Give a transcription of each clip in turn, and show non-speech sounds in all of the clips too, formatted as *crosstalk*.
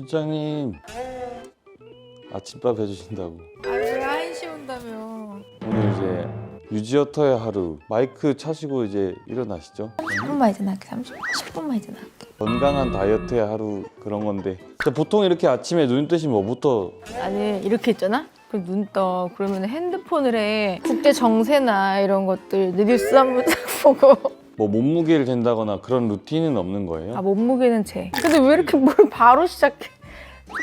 실장님. 아침밥 해주신다고. 아왜 한시 온다며 오늘 이제 유지어터의 하루. 마이크 차시고 이제 일어나시죠. 10분만 이제 나갈게 30, 10분만 이제 나갈게 건강한 다이어트의 하루 그런 건데. 근데 보통 이렇게 아침에 눈 뜨시면 뭐부터? 아니 이렇게 있잖아? 그럼 눈 떠. 그러면 핸드폰을 해. 국제 정세나 이런 것들 뉴스 한번 딱 보고. 뭐 몸무게를 잰다거나 그런 루틴은 없는 거예요? 아 몸무게는 재. 근데 왜 이렇게 뭘 바로 시작해?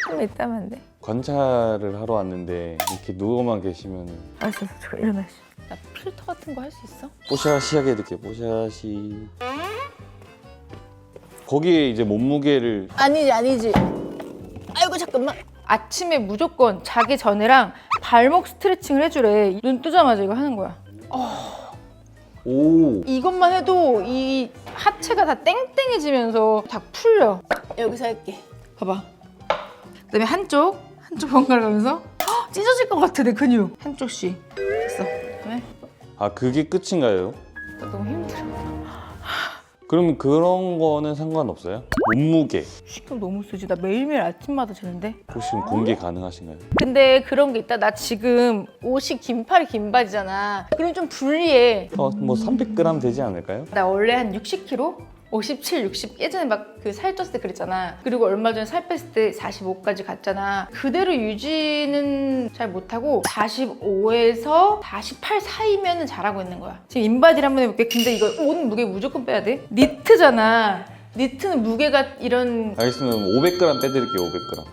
조금 있다면 안 돼. 관찰을 하러 왔는데 이렇게 누워만 계시면 알았어, 저 일어나시. 나 필터 같은 거 할 수 있어? 뽀샤시 하게 이렇게 뽀샤시 거기에 이제 몸무게를 아니지, 아니지. 아이고 잠깐만. 아침에 무조건 자기 전에랑 발목 스트레칭을 해주래. 눈 뜨자마자 이거 하는 거야. 오 이것만 해도 이 하체가 다 땡땡해지면서 다 풀려. 여기서 할게. 봐봐. 그다음에 한쪽, 한쪽 번갈아 가면서 헉, 찢어질 것 같아 내 근육. 한쪽씩. 됐어. 그다음에 아 그게 끝인가요? 나 너무 힘들어. 그럼 그런 거는 상관없어요? 몸무게 신경 너무 쓰지. 나 매일매일 아침마다 재는데. 혹시 공개 가능하신가요? 근데 그런 게 있다. 나 지금 옷이 긴 팔이 긴 바지잖아. 그럼 좀 불리해. 어, 뭐 300g 되지 않을까요? 나 원래 한 60kg? 57, 60 예전에 막 그 살 쪘을 때 그랬잖아. 그리고 얼마 전에 살 뺐을 때 45까지 갔잖아. 그대로 유지는 잘 못하고 45에서 48 사이면 은 잘하고 있는 거야. 지금 인바디를 한번 해볼게. 근데 이거 옷 무게 무조건 빼야 돼. 니트잖아. 니트는 무게가 이런 알겠으면 500g 빼드릴게요 500g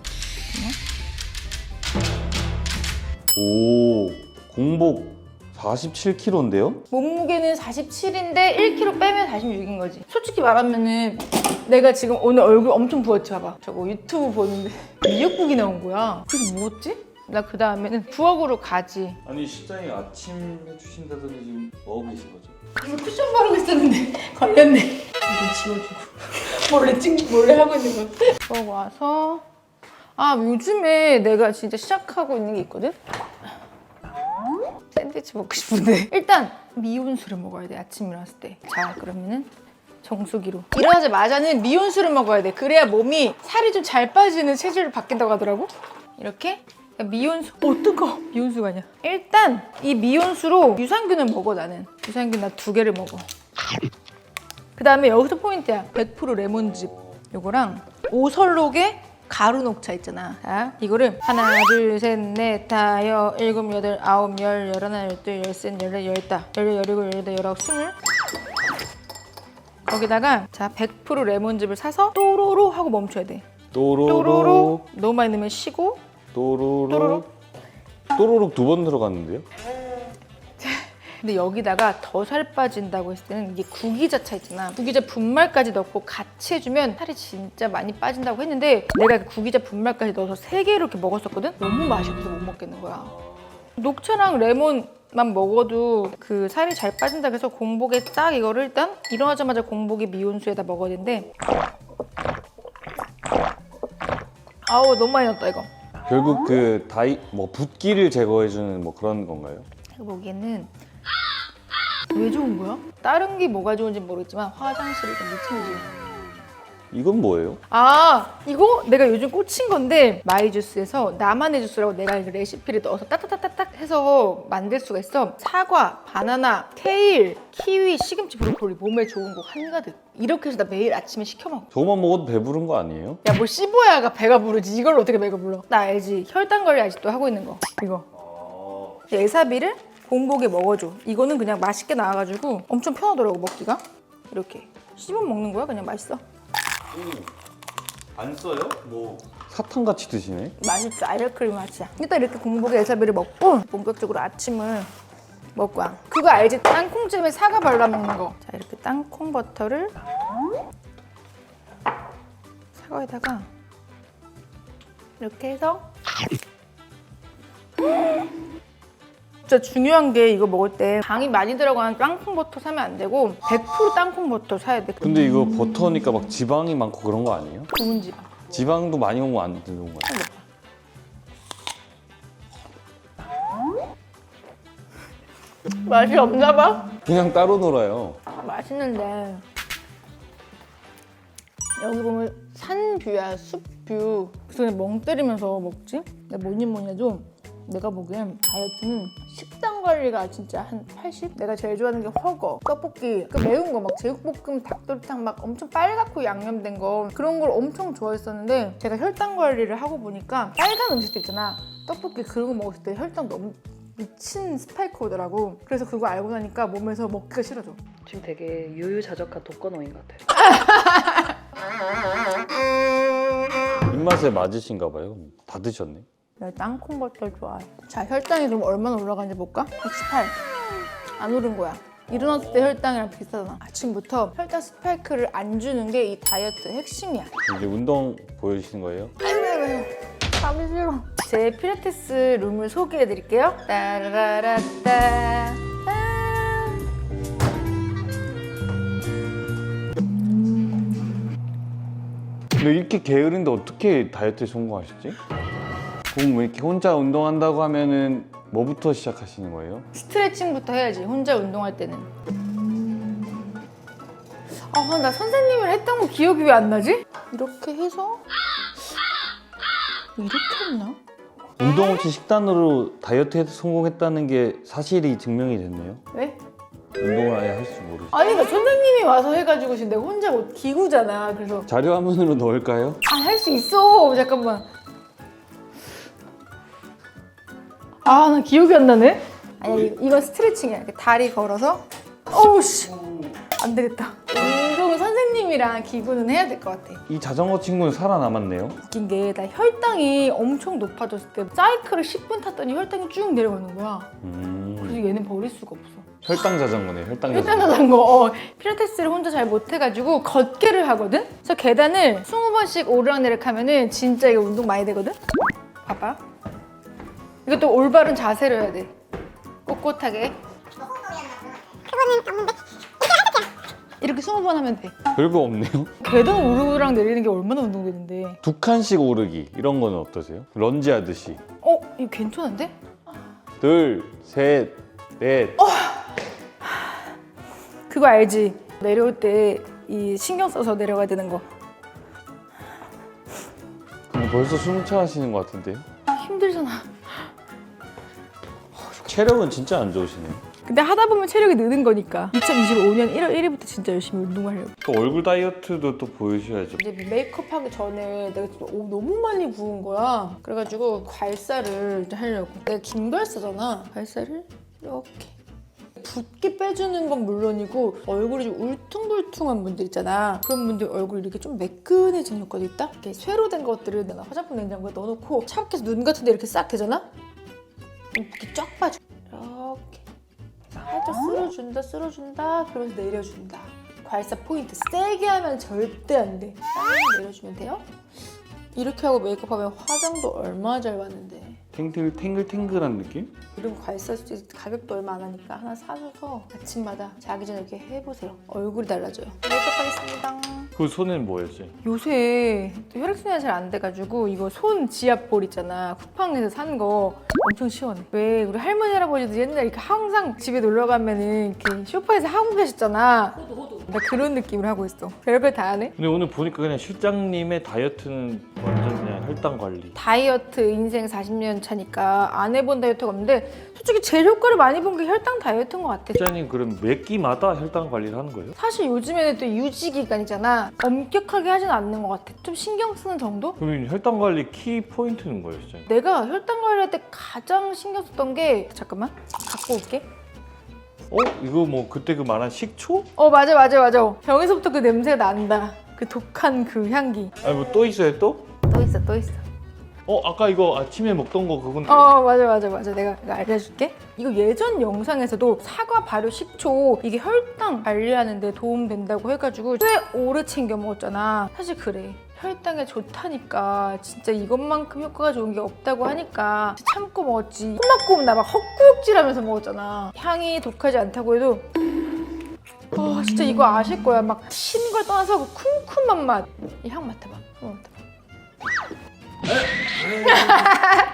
오 공복 47kg인데요? 몸무게는 47인데 1kg 빼면 46인 거지. 솔직히 말하면은 내가 지금 오늘 얼굴 엄청 부었지 봐봐. 저거 유튜브 보는데 *laughs* 미역국이 나온 거야. 그래서 뭐였지? 나 그 다음에는 부엌으로 가지. 아니 실장이 아침 해주신다더니 지금 뭐하고 계신 거죠? 그래서 쿠션 바르고 있었는데 *laughs* 걸렸네. 이거 지워주고 *laughs* 몰래 찍 몰래 하고 있는 거. 부엌 와서 아 요즘에 내가 진짜 시작하고 있는 게 있거든. 샌드위치 먹고 싶은데. *laughs* 일단 미온수를 먹어야 돼 아침 일어났을 때. 자 그러면은 정수기로. 일어나자마자는 미온수를 먹어야 돼. 그래야 몸이 살이 좀 잘 빠지는 체질로 바뀐다고 하더라고. 이렇게? 미온수. 어 뜨거. 미온수가 아니야. 일단 이 미온수로 유산균을 먹어 나는. 유산균 나 두 개를 먹어. 그 다음에 여기서 포인트야. 100% 레몬즙. 요거랑 오설록의 가루 녹차 있잖아. 자 이거를 하나 둘 셋 넷 다 여 일곱 여덟 아홉 열 열하나 열둘 열셋 열넷 열다. 열여 열일곱 열여덟 열아홉 스물. 거기다가 자 100% 레몬즙을 사서 또로로 하고 멈춰야 돼. 또로로 너무 많이 넣으면 쉬고. 또로로. 또로록 두 번 들어갔는데요? 근데 여기다가 더 살 빠진다고 했을 때는 이게 구기자차 있잖아. 구기자 분말까지 넣고 같이 해주면 살이 진짜 많이 빠진다고 했는데 내가 그 구기자 분말까지 넣어서 세 개를 이렇게 먹었었거든? 너무 맛이 없어서 못 먹겠는 거야. 녹차랑 레몬 만 먹어도 그 살이 잘 빠진다 그래서 공복에 딱 이거를 일단 일어나자마자 공복에 미온수에다 먹어야 되는데 아우 너무 많이 넣었다 이거. 결국 그 다이 뭐 붓기를 제거해주는 뭐 그런 건가요? 제가 보기에는 왜 좋은 거야? 다른 게 뭐가 좋은지 모르겠지만 화장실이 좀 미친지. 이건 뭐예요? 아 이거 내가 요즘 꽂힌 건데 마이주스에서 나만의 주스라고 내가 그 레시피를 넣어서 따따따따딱 해서 만들 수가 있어. 사과, 바나나, 케일, 키위, 시금치, 브로콜리 몸에 좋은 거 한가득. 이렇게 해서 나 매일 아침에 시켜 먹어. 저거만 먹어도 배부른 거 아니에요? 야뭐 씹어야가 배가 부르지. 이걸 어떻게 배가 불러? 나 알지. 혈당 관리 아직도 하고 있는 거. 이거. 예사비를 공복에 먹어줘. 이거는 그냥 맛있게 나와가지고 엄청 편하더라고 먹기가. 이렇게. 씹어 먹는 거야? 그냥 맛있어? 안 써요? 뭐. 사탕 같이 드시네? 맛있죠. 아이스크림 맛이야. 일단 이렇게 공복에 예사비를 먹고 본격적으로 아침을 먹고 와. 그거 알지? 땅콩잼에 사과 발라 먹는 거 자 이렇게 땅콩 버터를 사과에다가 이렇게 해서 진짜 중요한 게 이거 먹을 때 당이 많이 들어간 땅콩 버터 사면 안 되고 100% 땅콩 버터 사야 돼. 근데 이거 버터니까 막 지방이 많고 그런 거 아니에요? 좋은 지방. 지방도 많이 먹으면 안 되는 거야 *laughs* 맛이 없나 봐? 그냥 따로 놀아요. 맛있는데. 여기 보면 산뷰야 숲 뷰. 그래서 그냥 멍 때리면서 먹지? 근데 뭐니 뭐니 해도 내가 보기엔 다이어트는 식단 관리가 진짜 한 80? 내가 제일 좋아하는 게 허거, 떡볶이, 그 매운 거 막 제육볶음, 닭도리탕 막 엄청 빨갛고 양념된 거 그런 걸 엄청 좋아했었는데 제가 혈당 관리를 하고 보니까 빨간 음식도 있잖아 떡볶이 그런 거 먹었을 때 혈당 너무 미친 스파이크 오더라고 그래서 그거 알고 나니까 몸에서 먹기가 싫어져 지금 되게 유유자적한 독거노인 같아요. 입맛에 맞으신가 봐요. 다 드셨네. 내가 땅콩 버터 좋아해. 자, 혈당이 그럼 얼마나 올라가는지 볼까? 118. 안 오른 거야. 일어났을 때 혈당이랑 비슷하잖아. 아침부터 혈당 스파이크를 안 주는 게 이 다이어트 핵심이야. 이제 운동 보여주시는 거예요? 가기 싫어. 제 필라테스 룸을 소개해 드릴게요. 따라라따. 근데 이렇게 게으른데 어떻게 다이어트에 성공하셨지? 그럼 왜 이렇게 혼자 운동한다고 하면은 뭐부터 시작하시는 거예요? 스트레칭부터 해야지. 혼자 운동할 때는. 아, 나 선생님을 했던 거 기억이 왜 안 나지? 이렇게 해서 이렇게 했나? 운동 없이 식단으로 다이어트에 성공했다는 게 사실이 증명이 됐네요. 왜? 운동을 아예 할 줄 모르시. 아니 그러니까 선생님이 와서 해가지고 지금 내가 혼자 뭐 기구잖아 그래서 자료 화면으로 넣을까요? 아 할 수 있어 잠깐만 아 나 기억이 안 나네 아니 이- 이건 스트레칭이야 이렇게 다리 걸어서 어우 씨 안 되겠다 운동은 선생님이랑 기구는 해야 될 것 같아 이 자전거 친구는 살아남았네요. 웃긴 게 나 혈당이 엄청 높아졌을 때 사이클을 10분 탔더니 혈당이 쭉 내려가는 거야 음, 그래서 얘는 버릴 수가 없어 혈당 자전거네요. 혈당 일단 자전거. 나는 거 어, 필라테스를 혼자 잘 못해가지고 걷기를 하거든. 그래서 계단을 20번씩 오르락내리락 하면은 진짜 이거 운동 많이 되거든. 봐봐. 이것도 올바른 자세로 해야 돼. 꼿꼿하게. 이렇게 20번 하면 돼. 별거 없네요. 계단 오르락 내리는 게 얼마나 운동 되는데. 두 칸씩 오르기 이런 거는 어떠세요? 런지 하듯이 어? 이거 괜찮은데? 둘, 셋, 넷. 그거 알지? 내려올 때 이 신경 써서 내려가야 되는 거. 근데 벌써 숨 차시는 것 같은데요? 힘들잖아. 체력은 진짜 안 좋으시네요. 근데 하다 보면 체력이 느는 거니까. 2025년 1월 1일부터 진짜 열심히 운동하려고. 또 얼굴 다이어트도 또 보여주셔야죠. 이제 메이크업 하기 전에 내가 진짜 오, 너무 많이 부은 거야. 그래가지고 괄사를 이제 하려고. 내가 긴 괄사잖아. 괄사를 이렇게. 붓기 빼주는 건 물론이고 얼굴이 좀 울퉁불퉁한 분들 있잖아. 그런 분들 얼굴 이렇게 좀 매끈해지는 효과도 있다? 이렇게 쇠로 된 것들을 내가 화장품 냉장고에 넣어놓고 차갑게 해서 눈 같은 데 이렇게 싹 되잖아? 그럼 붓기 쫙 빠져 살짝 쓸어준다 쓸어준다 그러면서 내려준다. 괄사 포인트. 세게 하면 절대 안돼. 내려주면 돼요. 이렇게 하고 메이크업하면 화장도 얼마나 잘 받는데 탱글 탱글탱글한 느낌? 이런 괄사 수 가격도 얼마 안 하니까 하나 사줘서 아침마다 자기 전에 이렇게 해보세요. 얼굴이 달라져요. 메이크업 하겠습니다. 그 손은 뭐였지? 요새 또 혈액순환이 잘 안 돼가지고 이거 손 지압볼 있잖아. 쿠팡에서 산 거 엄청 시원해. 왜 우리 할머니 할아버지도 옛날에 이렇게 항상 집에 놀러 가면은 이렇게 소파에서 하고 계셨잖아. 나 그런 느낌을 하고 있어. 별걸 다 하네? 근데 오늘 보니까 그냥 실장님의 다이어트는 완전 혈당 관리. 다이어트 인생 40년 차니까 안 해본 다이어트가 없는데 솔직히 제일 효과를 많이 본 게 혈당 다이어트인 것 같아 실장님 그럼 매 끼마다 혈당 관리를 하는 거예요? 사실 요즘에는 또 유지 기간이잖아 엄격하게 하진 않는 것 같아 좀 신경 쓰는 정도? 그러면 혈당 관리 키 포인트는 뭐예요, 실장님? 내가 혈당 관리할 때 가장 신경 썼던 게 잠깐만 갖고 올게 어? 이거 뭐 그때 그 말한 식초? 어 맞아 맞아 맞아 병에서부터 그 냄새가 난다 그 독한 그 향기 아니 뭐 또 있어요 또? 또 있어 또 있어. 어 아까 이거 아침에 먹던 거 그건데. 어 맞아 맞아 맞아. 내가 이거 알려줄게. 이거 예전 영상에서도 사과 발효 식초 이게 혈당 관리하는데 도움 된다고 해가지고 꽤 오래 챙겨 먹었잖아. 사실 그래. 혈당에 좋다니까 진짜 이것만큼 효과가 좋은 게 없다고 하니까 참고 먹었지. 콧막고 나막 헛구역질하면서 먹었잖아. 향이 독하지 않다고 해도. 아 진짜 이거 아실 거야. 막 신걸 떠나서 그 쿰쿰한 맛. 이 향 맡아봐. 한번 맡아봐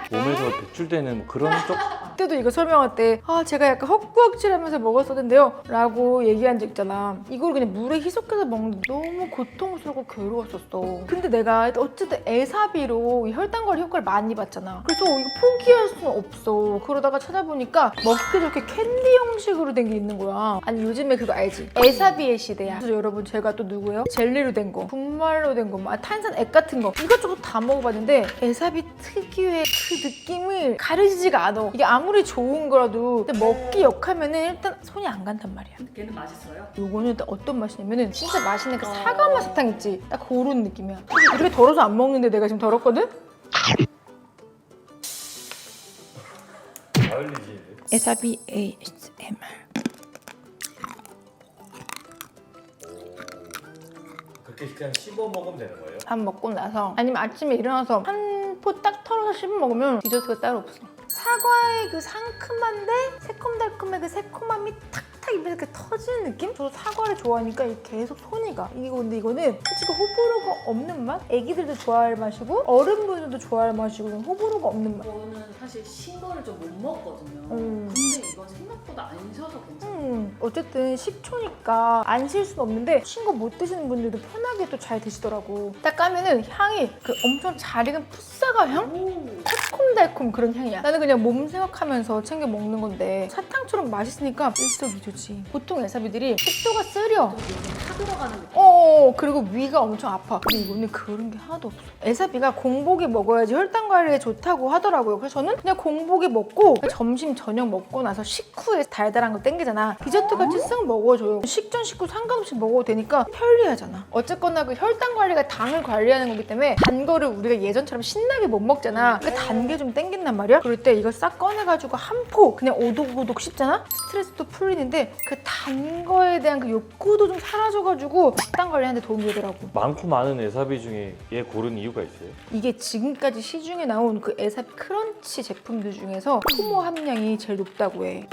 몸에서 배출되는 그런 쪽 그때도 이거 설명할 때 아 제가 약간 헛구역질하면서 먹었었는데요 라고 얘기한 적 있잖아. 이걸 그냥 물에 희석해서 먹는데 너무 고통스럽고 괴로웠었어. 근데 내가 어쨌든 에사비로 이 혈당과리 효과를 많이 봤잖아. 그래서 이거 포기할 수는 없어. 그러다가 찾아보니까 먹기 좋게 캔디 형식으로 된 게 있는 거야. 아니 요즘에 그거 알지? 에사비의 시대야. 그래서 여러분 제가 또 누구예요? 젤리로 된 거, 분말로 된 거, 뭐 탄산 액 같은 거 이것저것 다 먹어봤는데 에사비 특유의 그 느낌을 가르치지가 않아. 이게 아무 리 좋은 거라도 근데 먹기 역하면은 일단 손이 안 간단 말이야 걔는 맛있어요? 요거는 또 어떤 맛이냐면은 진짜 맛있는 그 사과 맛 사탕 있지? 딱 그런 느낌이야 이렇게 덜어서 안 먹는데 내가 지금 덜었거든? 에사비 ASMR 그렇게 그냥 씹어 먹으면 되는 거예요? 밥 먹고 나서 아니면 아침에 일어나서 한 포 딱 털어서 씹어 먹으면 디저트가 따로 없어. 사과의 그 상큼한데 새콤달콤의 그 새콤함이 탁탁 입에서 이렇게 터지는 느낌? 저도 사과를 좋아하니까 계속 손이 가. 이거 근데 이거는 솔직히 호불호가 없는 맛? 애기들도 좋아할 맛이고 어른분들도 좋아할 맛이고 좀 호불호가 없는 맛. 저는 사실 신 거를 좀 못 먹거든요. 음. 근데 이건 생각보다 안 셔서 괜찮아요. 음, 어쨌든 식초니까 안실 수는 없는데 신거 못 드시는 분들도 편하게 또 잘 드시더라고. 딱 까면은 향이 그 엄청 잘 익은 풋사과 향? 새콤달콤 그런 향이야. 나는 그냥 몸 생각하면서 챙겨 먹는 건데 사탕처럼 맛있으니까 일석이조지. 보통 에사비들이 속도가 쓰려. 타 들어가는 느낌. 어 그리고 위가 엄청 아파. 근데 이거는 그런 게 하나도 없어. 에사비가 공복에 먹어야지 혈당 관리에 좋다고 하더라고요. 그래서 저는 그냥 공복에 먹고 점심 저녁 먹고 나서 식후에 달달한 거 땡기잖아. 디저트 같이 쓱 먹어줘요. 식전 식후 상관없이 먹어도 되니까 편리하잖아. 어쨌거나 그 혈당 관리가 당을 관리하는 거기 때문에 단 거를 우리가 예전처럼 신나게 못 먹잖아. 그단 게 좀 땡긴단 말이야. 그럴 때 이거 싹 꺼내가지고 한 포 그냥 오독오독 씹잖아. 스트레스도 풀리는데 그 단 거에 대한 그 욕구도 좀 사라져가지고 식단 관리하는 데 도움이 되더라고. 많고 많은 에사비 중에 얘 고른 이유가 있어요? 이게 지금까지 시중에 나온 그 에사비 크런치 제품들 중에서 효모 함량이 제일 높다고 해.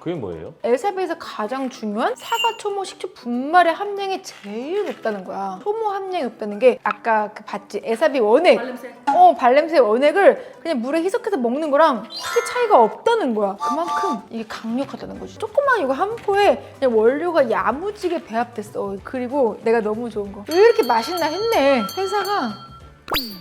그게 뭐예요? 에사비에서 가장 중요한 사과, 초모, 식초 분말의 함량이 제일 높다는 거야. 초모 함량이 높다는 게 아까 그 봤지? 에사비 원액. 발냄새. 어, 발냄새 원액을 그냥 물에 희석해서 먹는 거랑 크게 차이가 없다는 거야. 그만큼 이게 강력하다는 거지. 조그만 이거 한 포에 그냥 원료가 야무지게 배합됐어. 그리고 내가 너무 좋은 거. 왜 이렇게 맛있나 했네. 회사가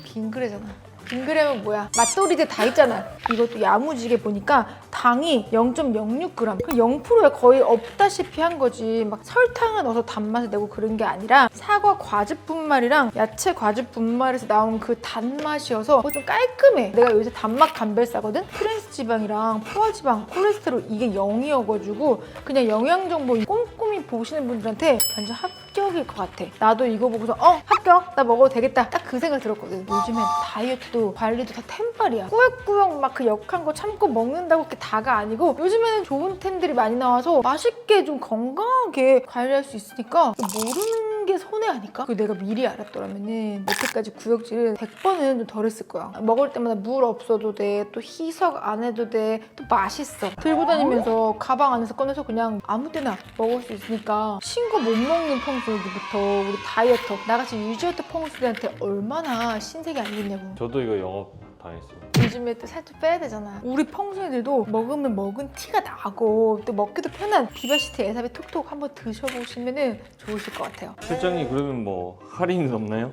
빙그레잖아. 빙그레면 뭐야? 맛돌이들 다 있잖아. 이것도 야무지게 보니까 당이 0.06g. 그 0%에 거의 없다시피 한 거지. 막 설탕을 넣어서 단맛을 내고 그런 게 아니라 사과 과즙 분말이랑 야채 과즙 분말에서 나온 그 단맛이어서 좀 깔끔해. 내가 요새 단맛 감별 싸거든? 트랜스 지방이랑 포화 지방, 콜레스테롤 이게 0이어가지고 그냥 영양 정보 꼼꼼히 보시는 분들한테 완전 합 격일 것 같아. 나도 이거 보고서 어 합격 나 먹어도 되겠다 딱 그 생각 들었거든. 요즘엔 다이어트도 관리도 다 템빨이야. 꾸역꾸역 막 그 역한 거 참고 먹는다고 그게 다가 아니고 요즘에는 좋은 템들이 많이 나와서 맛있게 좀 건강하게 관리할 수 있으니까 모르는 게 손해 아닐까? 그 내가 미리 알았더라면은 여태까지 구역질은 100번은 좀 덜 했을 거야. 먹을 때마다 물 없어도 돼. 또 희석 안 해도 돼. 또 맛있어. 들고 다니면서 가방 안에서 꺼내서 그냥 아무 때나 먹을 수 있으니까 신거 못 먹는 펑수들부터 우리 다이어터 나같이 유지어트 펑수들한테 얼마나 신세계 아니겠냐고. 저도 이거 영업 당했어요. 요즘에 또 살도 빼야 되잖아. 우리 펑순이들도 먹으면 먹은 티가 나고 또 먹기도 편한 비바시티 에사비 톡톡 한번 드셔보시면 좋으실 것 같아요. 실장님 그러면 뭐 할인은 없나요?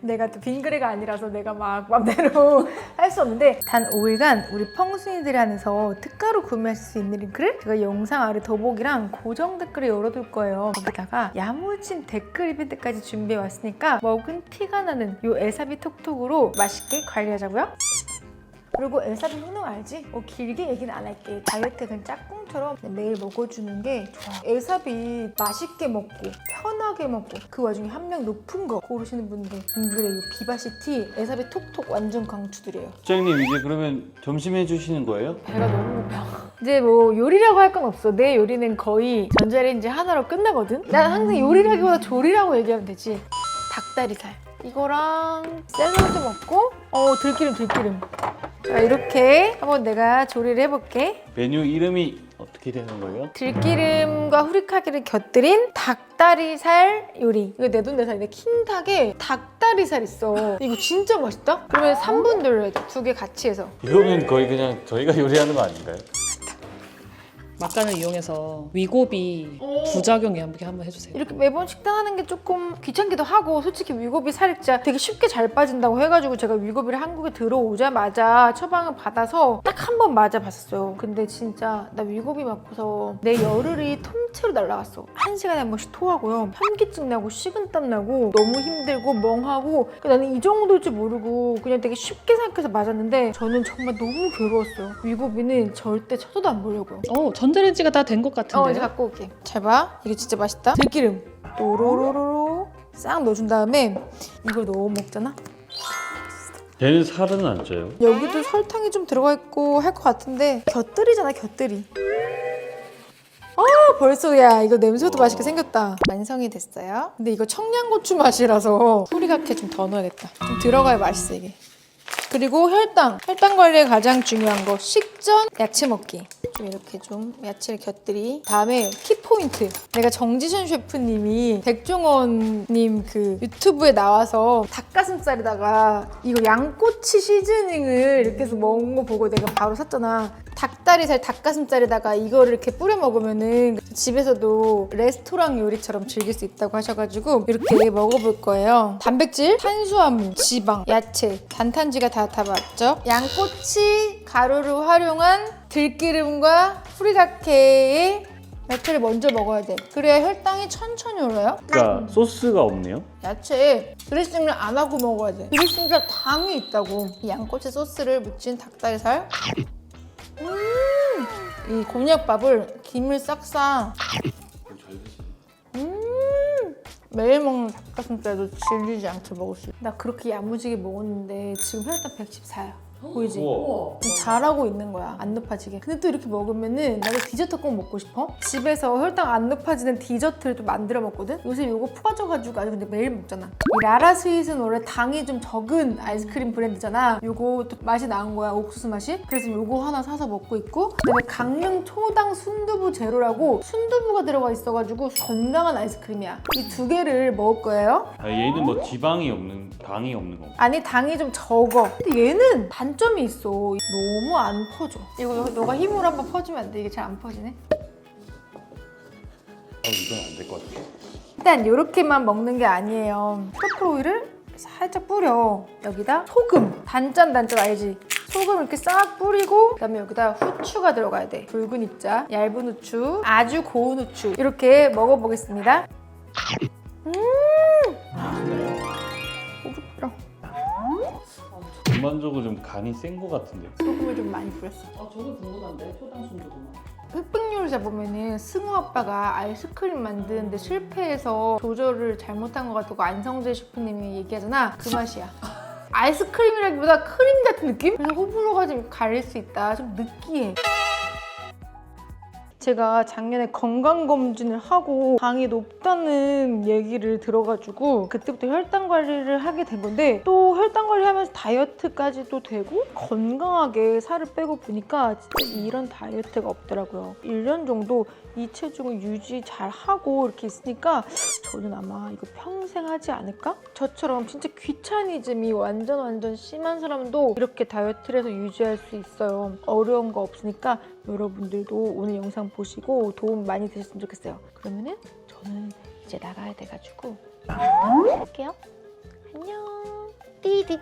내가 또 빙그레가 아니라서 내가 막 맘대로 *laughs* 할 수 없는데 단 5일간 우리 펑순이들 안에서 특가로 구매하실 수 있는 링크를 제가 영상 아래 더보기랑 고정 댓글에 열어둘 거예요. 거기다가 야무진 댓글 이벤트까지 준비해 왔으니까 먹은 티가 나는 요 에사비 톡톡으로 맛있게 관리하자고요. 그리고 에사비 효능 알지? 뭐 길게 얘기는 안 할게. 다이어트 그냥 짝꿍처럼 그냥 매일 먹어주는 게 좋아. 에사비 맛있게 먹고 편하게 먹고 그 와중에 함량 높은 거 고르시는 분들 빙그레 이 비바시티 에사비 톡톡 완전 강추드려요. 실장님 이제 그러면 점심 해주시는 거예요? 배가 너무 고파. 이제 뭐 요리라고 할 건 없어. 내 요리는 거의 전자레인지 하나로 끝나거든. 난 항상 요리라기보다 조리라고 얘기하면 되지. 닭다리살. 이거랑 샐러드 먹고 어 들기름 들기름. 자 이렇게 한번 내가 조리를 해볼게. 메뉴 이름이 어떻게 되는 거예요? 들기름과 후리카기를 곁들인 닭다리살 요리. 이거 내돈내살인데 킹닭에 닭다리살 있어. 이거 진짜 맛있다? 그러면 3분 돌려야 돼. 두 개 같이 해서. 이거는 거의 그냥 저희가 요리하는 거 아닌가요? 막간을 이용해서 위고비 부작용이 한번 한번 해주세요. 이렇게 매번 식단 하는 게 조금 귀찮기도 하고 솔직히 위고비 진짜 되게 쉽게 잘 빠진다고 해가지고 제가 위고비를 한국에 들어오자마자 처방을 받아서 딱 한 번 맞아봤었어요. 근데 진짜 나 위고비 맞고서 내 열흘이 통째로 날라갔어. 한 시간에 한 번씩 토하고요. 현기증 나고 식은땀 나고 너무 힘들고 멍하고 그러니까 나는 이 정도일 줄 모르고 그냥 되게 쉽게 생각해서 맞았는데 저는 정말 너무 괴로웠어요. 위고비는 절대 쳐서도 안 보려고요. 어 전 자레인지가 다 된것 어, 이제 같은데요? 갖고 올게. 잘 봐. 이게 진짜 맛있다. 들기름. 또로로로로 싹 넣어준 다음에 이걸 넣어 먹잖아. 얘는 살은 안 쪄요? 여기도 설탕이 좀 들어가 있고 할 것 같은데 곁들이잖아, 곁들이. 아 벌써 야 이거 냄새도 맛있게 생겼다. 완성이 됐어요. 근데 이거 청양고추 맛이라서 뿌리각해 좀더 넣어야겠다. 좀 들어가야 맛있어 이게. 그리고 혈당. 혈당 관리에 가장 중요한 거 식전 야채 먹기. 좀 이렇게 좀 야채를 곁들이. 다음에 키포인트. 내가 정지현 셰프님이 백종원님 그 유튜브에 나와서 닭가슴살에다가 이거 양꼬치 시즈닝을 이렇게 해서 먹은 거 보고 내가 바로 샀잖아. 닭다리살 닭가슴살에다가 이거를 이렇게 뿌려 먹으면은 집에서도 레스토랑 요리처럼 즐길 수 있다고 하셔가지고 이렇게 먹어볼 거예요. 단백질, 탄수화물, 지방, 야채, 단탄지가 다다 맞죠? 양꼬치 가루를 활용한 들기름과 후리가케의 야채를 먼저 먹어야 돼. 그래야 혈당이 천천히 올라요. 그러니까 소스가 없네요? 야채에 드레싱을 안 하고 먹어야 돼. 드레싱에 당이 있다고. 이 양꼬치 소스를 묻힌 닭다리살. 음, 이 곤약밥을 김을 싹싹. 음, 매일 먹는 닭가슴살도 질리지 않게 먹을 수 있어. 나 그렇게 야무지게 먹었는데 지금 혈당 114야. 보이지? 우와. 잘하고 있는 거야 안 높아지게. 근데 또 이렇게 먹으면은 나도 디저트 꼭 먹고 싶어. 집에서 혈당 안 높아지는 디저트를 또 만들어 먹거든? 요새 요거 푸가져가지고 아주 근데 매일 먹잖아. 이 라라 스윗은 원래 당이 좀 적은 아이스크림 브랜드잖아. 요거 또 맛이 나은 거야 옥수수 맛이? 그래서 요거 하나 사서 먹고 있고 그다음에 강릉 초당 순두부 제로라고 순두부가 들어가 있어가지고 건강한 아이스크림이야. 이 두 개를 먹을 거예요. 아, 얘는 뭐 지방이 없는, 당이 없는 거. 아니 당이 좀 적어. 근데 얘는 단 점이 있어. 너무 안 퍼져. 이거 너- 너가 힘으로 한번 퍼주면 안 돼. 이게 잘 안 퍼지네. 어, 이건 안 될 것 같아. 일단 이렇게만 먹는 게 아니에요. 트러플 오일을 살짝 뿌려. 여기다 소금. 단짠 단짠. 알지? 소금 이렇게 싹 뿌리고 그다음에 여기다 후추가 들어가야 돼. 붉은 입자 얇은 후추 아주 고운 후추. 이렇게 먹어보겠습니다. 음 전반적으로 좀 간이 센 것 같은데. 소금을 좀 많이 뿌렸어 아 저도 궁금한데? 초당 순두부만. 흑백요리사 보면은 승우 아빠가 아이스크림 만드는데 실패해서 조절을 잘못한 것 같다고 안성재 셰프님이 얘기하잖아. 그 맛이야. 아이스크림이라기보다 크림 같은 느낌? 그래서 호불호가 좀 갈릴 수 있다. 좀 느끼해 제가 작년에 건강검진을 하고 당이 높다는 얘기를 들어가지고 그때부터 혈당 관리를 하게 된 건데 또 혈당 관리하면서 다이어트까지도 되고 건강하게 살을 빼고 보니까 진짜 이런 다이어트가 없더라고요. 1년 정도 이 체중을 유지 잘 하고 이렇게 있으니까 저는 아마 이거 평생 하지 않을까? 저처럼 진짜 귀차니즘이 완전 완전 심한 사람도 이렇게 다이어트를 해서 유지할 수 있어요. 어려운 거 없으니까 여러분들도 오늘 영상 보시고 도움 많이 되셨으면 좋겠어요. 그러면은 저는 이제 나가야 돼가지고 갈게요. 안녕. 띠디.